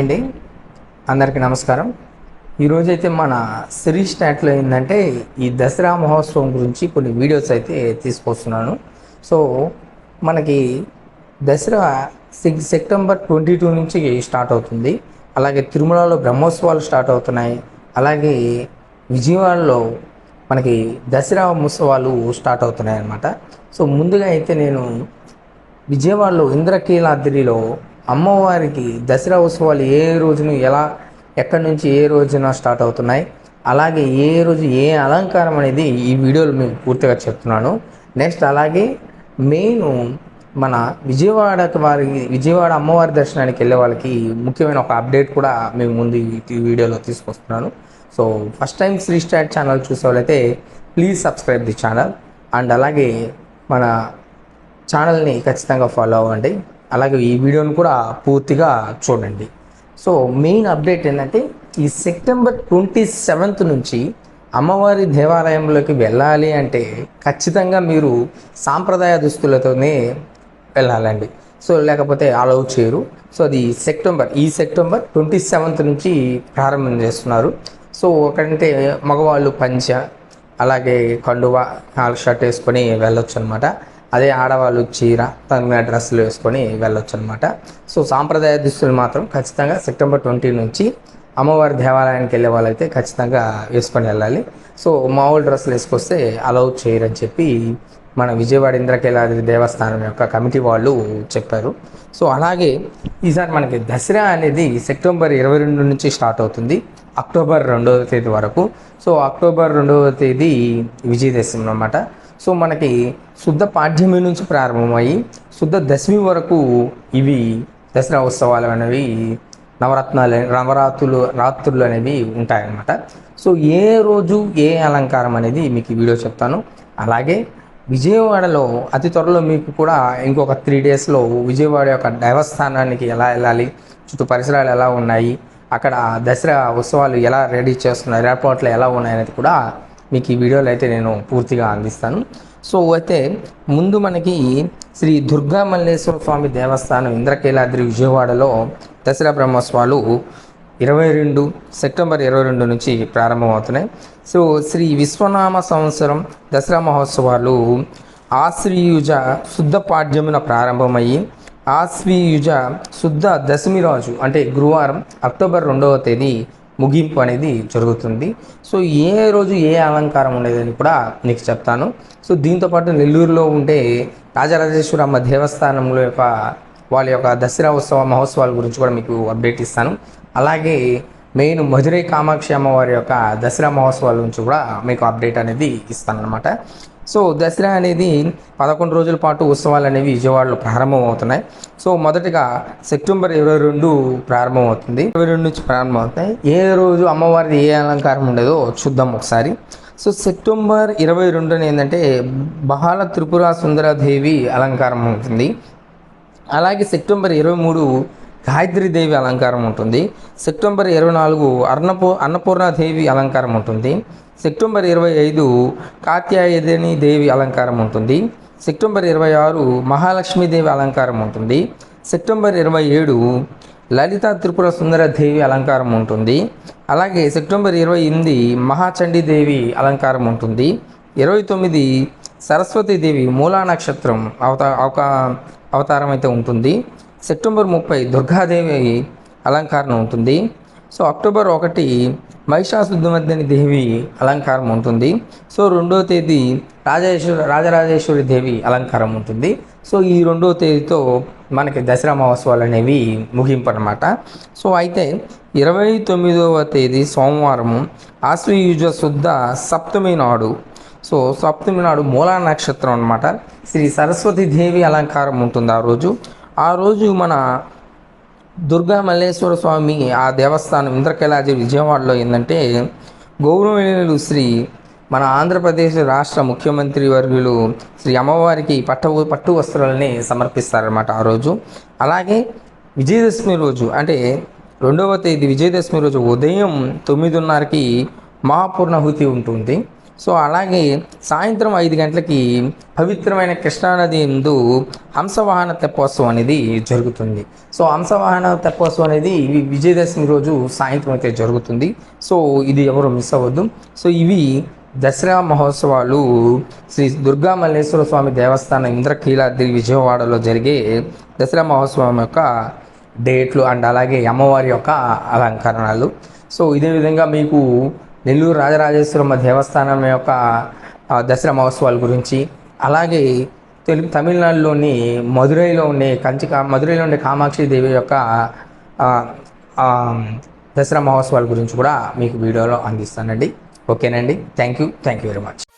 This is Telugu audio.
అండి. అందరికీ నమస్కారం. ఈరోజైతే మన సిరీ స్టాట్లో ఏంటంటే ఈ దసరా మహోత్సవం గురించి కొన్ని వీడియోస్ అయితే తీసుకొస్తున్నాను. సో మనకి Dasara six September twenty two నుంచి స్టార్ట్ అవుతుంది. అలాగే తిరుమలలో బ్రహ్మోత్సవాలు స్టార్ట్ అవుతున్నాయి. అలాగే విజయవాడలో మనకి దసరా ఉత్సవాలు స్టార్ట్ అవుతున్నాయి అన్నమాట సో ముందుగా అయితే నేను విజయవాడలో ఇంద్రకీలాద్రిలో అమ్మవారికి దసరా ఉత్సవాలు ఏ రోజును ఎలా ఎక్కడి నుంచి ఏ రోజున స్టార్ట్ అవుతున్నాయి అలాగే ఏ రోజు ఏ అలంకారం అనేది ఈ వీడియోలో మీకు పూర్తిగా చెప్తున్నాను. నెక్స్ట్ అలాగే మెయిన్ మన విజయవాడకి వారికి విజయవాడ అమ్మవారి దర్శనానికి వెళ్ళే వాళ్ళకి ముఖ్యమైన ఒక అప్డేట్ కూడా మేము ముందు ఈ వీడియోలో తీసుకొస్తున్నాను. So first time Sri start channel చూసే వాళ్ళైతే please subscribe the channel and అలాగే మన ఛానల్ని ఖచ్చితంగా ఫాలో అవ్వండి. అలాగే ఈ వీడియోని కూడా పూర్తిగా చూడండి. సో మెయిన్ అప్డేట్ ఏంటంటే ఈ సెప్టెంబర్ ట్వంటీ సెవెంత్ నుంచి అమ్మవారి దేవాలయంలోకి వెళ్ళాలి అంటే ఖచ్చితంగా మీరు సాంప్రదాయ దుస్తులతోనే వెళ్ళాలండి. సో లేకపోతే అలౌ చేయరు. సో అది సెప్టెంబర్ ఈ సెప్టెంబర్ ట్వంటీ సెవెంత్ నుంచి ప్రారంభం చేస్తున్నారు. సో ఒకటంటే మగవాళ్ళు పంచ అలాగే కండువ షర్ట్ వేసుకొని వెళ్ళొచ్చు అనమాట అదే ఆడవాళ్ళు చీర తగిన డ్రెస్సులు వేసుకొని వెళ్ళొచ్చు అనమాట సో సాంప్రదాయ దుస్తులు మాత్రం ఖచ్చితంగా సెప్టెంబర్ ట్వంటీ నుంచి అమ్మవారి దేవాలయానికి వెళ్ళే వాళ్ళైతే ఖచ్చితంగా వేసుకొని వెళ్ళాలి. సో మామూలు డ్రెస్సులు వేసుకొస్తే అలౌ చేయరని చెప్పి మన విజయవాడ ఇంద్రకీలాద్రి దేవస్థానం యొక్క కమిటీ వాళ్ళు చెప్పారు. సో అలాగే ఈసారి మనకి దసరా అనేది సెప్టెంబర్ ఇరవై రెండు నుంచి స్టార్ట్ అవుతుంది. అక్టోబర్ రెండవ తేదీ వరకు. సో అక్టోబర్ రెండవ తేదీ విజయదశమి అనమాట సో మనకి శుద్ధ పాఠ్యమి నుంచి ప్రారంభమయ్యి శుద్ధ దశమి వరకు ఇవి దసరా ఉత్సవాలు అనేవి నవరత్నాలు నవరాత్రులు రాత్రులు అనేవి ఉంటాయన్నమాట. సో ఏ రోజు ఏ అలంకారం అనేది మీకు వీడియో చెప్తాను. అలాగే విజయవాడలో అతి త్వరలో మీకు కూడా ఇంకొక త్రీ డేస్లో విజయవాడ యొక్క దేవస్థానానికి ఎలా వెళ్ళాలి చుట్టూ పరిసరాలు ఎలా ఉన్నాయి అక్కడ దసరా ఉత్సవాలు ఎలా రెడీ చేస్తున్నారు ఏర్పాట్లు ఎలా ఉన్నాయనేది కూడా మీకు ఈ వీడియోలో అయితే నేను పూర్తిగా అందిస్తాను. సో అయితే ముందు మనకి శ్రీ దుర్గా మల్లేశ్వర స్వామి దేవస్థానం ఇంద్రకీలాద్రి విజయవాడలో దసరా బ్రహ్మోత్సవాలు ఇరవై రెండు సెప్టెంబర్ ఇరవై రెండు నుంచి ప్రారంభమవుతున్నాయి. సో శ్రీ విశ్వనామ సంవత్సరం దసరా మహోత్సవాలు ఆశ్రీయుజ శుద్ధ పాడ్యమున ప్రారంభమయ్యి ఆశ్వీయుజ శుద్ధ దశమి రోజు అంటే గురువారం అక్టోబర్ రెండవ తేదీ ముగింపు అనేది జరుగుతుంది. సో ఏ రోజు ఏ అలంకారం ఉండేదని కూడా నీకు చెప్తాను. సో దీంతోపాటు నెల్లూరులో ఉండే రాజరాజేశ్వరమ్మ దేవస్థానంలో యొక్క వాళ్ళ యొక్క దసరా ఉత్సవ మహోత్సవాల గురించి కూడా మీకు అప్డేట్ ఇస్తాను. అలాగే మెయిన్ మధురై కామాక్షి అమ్మవారి యొక్క దసరా మహోత్సవాల నుంచి కూడా మీకు అప్డేట్ అనేది ఇస్తాను అనమాట సో దసరా అనేది పదకొండు రోజుల పాటు ఉత్సవాలు అనేవి విజయవాడలో ప్రారంభం అవుతున్నాయి సో మొదటగా సెప్టెంబర్ ఇరవై రెండు ప్రారంభం అవుతుంది ఇరవై రెండు నుంచి ప్రారంభం అవుతాయి ఏ రోజు అమ్మవారిది ఏ అలంకారం ఉండేదో చూద్దాం ఒకసారి. సో సెప్టెంబర్ ఇరవై రెండున ఏంటంటే బహాల త్రిపుర సుందరదేవి అలంకారం ఉంటుంది. అలాగే సెప్టెంబర్ ఇరవై మూడు గాయత్రీదేవి అలంకారం ఉంటుంది. సెప్టెంబర్ ఇరవై నాలుగు అన్నపూ అన్నపూర్ణాదేవి అలంకారం ఉంటుంది. సెప్టెంబర్ ఇరవై ఐదు కాత్యాయని దేవి అలంకారం ఉంటుంది. సెప్టెంబర్ ఇరవై ఆరు మహాలక్ష్మీదేవి అలంకారం ఉంటుంది. సెప్టెంబర్ ఇరవై ఏడు లలిత త్రిపుర సుందర దేవి అలంకారం ఉంటుంది. అలాగే సెప్టెంబర్ ఇరవై ఎనిమిది మహాచండీదేవి అలంకారం ఉంటుంది. ఇరవై తొమ్మిది సరస్వతీదేవి మూలా నక్షత్రం అవత అవతారం అయితే ఉంటుంది. సెప్టెంబర్ ముప్పై దుర్గాదేవి అలంకారం ఉంటుంది. సో అక్టోబర్ ఒకటి మహిషాసుద్ధమర్దిని దేవి అలంకారం ఉంటుంది. సో రెండో తేదీ రాజేశ్వర రాజరాజేశ్వరి దేవి అలంకారం ఉంటుంది. సో ఈ రెండో తేదీతో మనకి దసరా మహోత్సవాలు అనేవి ముగింపు అనమాట సో అయితే ఇరవై తొమ్మిదవ తేదీ సోమవారం ఆశ్వయుజ శుద్ధ సప్తమి నాడు. సో సప్తమి నాడు మూలా నక్షత్రం అనమాట శ్రీ సరస్వతి దేవి అలంకారం ఉంటుంది ఆ రోజు. ఆ రోజు మన దుర్గా మల్లేశ్వర స్వామి ఆ దేవస్థానం ఇంద్రకైలాజి విజయవాడలో ఏంటంటే గౌరవనీయులు శ్రీ మన ఆంధ్రప్రదేశ్ రాష్ట్ర ముఖ్యమంత్రి వర్గులు శ్రీ అమ్మవారికి పట్టు పట్టు వస్త్రాలని సమర్పిస్తారన్నమాట ఆ రోజు. అలాగే విజయదశమి రోజు అంటే రెండవ తేదీ విజయదశమి రోజు ఉదయం తొమ్మిదిన్నరకి మహాపూర్ణాహుతి ఉంటుంది. సో అలాగే సాయంత్రం ఐదు గంటలకి పవిత్రమైన కృష్ణానది ఎందు హంసవాహన తెప్పోత్సవం అనేది జరుగుతుంది. సో హంసవాహన తెప్పోత్సవం అనేది విజయదశమి రోజు సాయంత్రం అయితే జరుగుతుంది. సో ఇది ఎవరు మిస్ అవ్వద్దు. సో ఇవి దసరా మహోత్సవాలు శ్రీ దుర్గా మల్లేశ్వర స్వామి దేవస్థానం ఇంద్రకీలాద్రి విజయవాడలో జరిగే దసరా మహోత్సవం యొక్క డేట్లు అండ్ అలాగే అమ్మవారి యొక్క అలంకరణలు. సో ఇదే విధంగా మీకు నెల్లూరు రాజరాజేశ్వరమ్మ దేవస్థానం యొక్క దసరా మహోత్సవాల గురించి అలాగే తెలుగు తమిళనాడులోని మదురైలో ఉండే కంచి మధురైలో మదురైలో ఉండే కామాక్షి దేవి యొక్క దసరా మహోత్సవాల గురించి కూడా మీకు వీడియోలో అందిస్తానండి. ఓకేనండి. Thank you. Thank you very much.